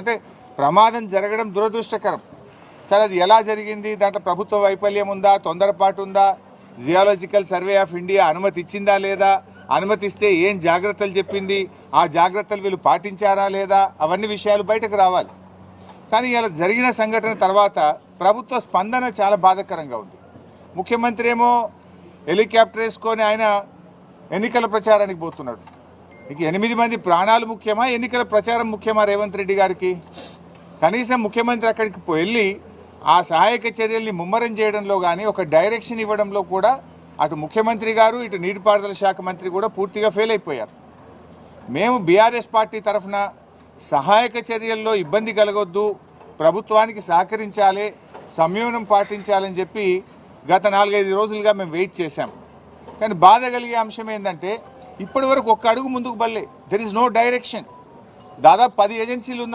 అంటే ప్రమాదం జరగడం దురదృష్టకరం. సరే అది ఎలా జరిగింది? దాంట్లో ప్రభుత్వ వైఫల్యం ఉందా? తొందరపాటు ఉందా? జియాలజికల్ సర్వే ఆఫ్ ఇండియా అనుమతి ఇచ్చిందా లేదా? అనుమతిస్తే ఏం జాగ్రత్తలు చెప్పింది? ఆ జాగ్రత్తలు వీళ్ళు పాటించారా లేదా? అవన్నీ విషయాలు బయటకు రావాలి. కానీ ఇలా జరిగిన సంఘటన తర్వాత ప్రభుత్వ స్పందన చాలా బాధాకరంగా ఉంది. ముఖ్యమంత్రి ఏమో హెలికాప్టర్ వేసుకొని ఆయన ఎన్నికల ప్రచారానికి పోతున్నాడు. మీకు ఎనిమిది మంది ప్రాణాలు ముఖ్యమా? ఎన్నికల ప్రచారం ముఖ్యమా రేవంత్ రెడ్డి గారికి? కనీసం ముఖ్యమంత్రి అక్కడికి వెళ్ళి ఆ సహాయక చర్యల్ని ముమ్మరం చేయడంలో కానీ ఒక డైరెక్షన్ ఇవ్వడంలో కూడా అటు ముఖ్యమంత్రి గారు ఇటు నీటిపారుదల శాఖ మంత్రి కూడా పూర్తిగా ఫెయిల్ అయిపోయారు. మేము బీఆర్ఎస్ పార్టీ తరఫున సహాయక చర్యల్లో ఇబ్బంది కలగొద్దు ప్రభుత్వానికి సహకరించాలి సంయమనం పాటించాలని చెప్పి గత నాలుగైదు రోజులుగా మేము వెయిట్ చేశాం. కానీ బాధ కలిగే అంశం ఏంటంటే ఇప్పటి వరకు ఒక్క అడుగు ముందుకు బల్లే దెర్ ఇస్ నో డైరెక్షన్ దాదాపు పది ఏజెన్సీలు ఉన్న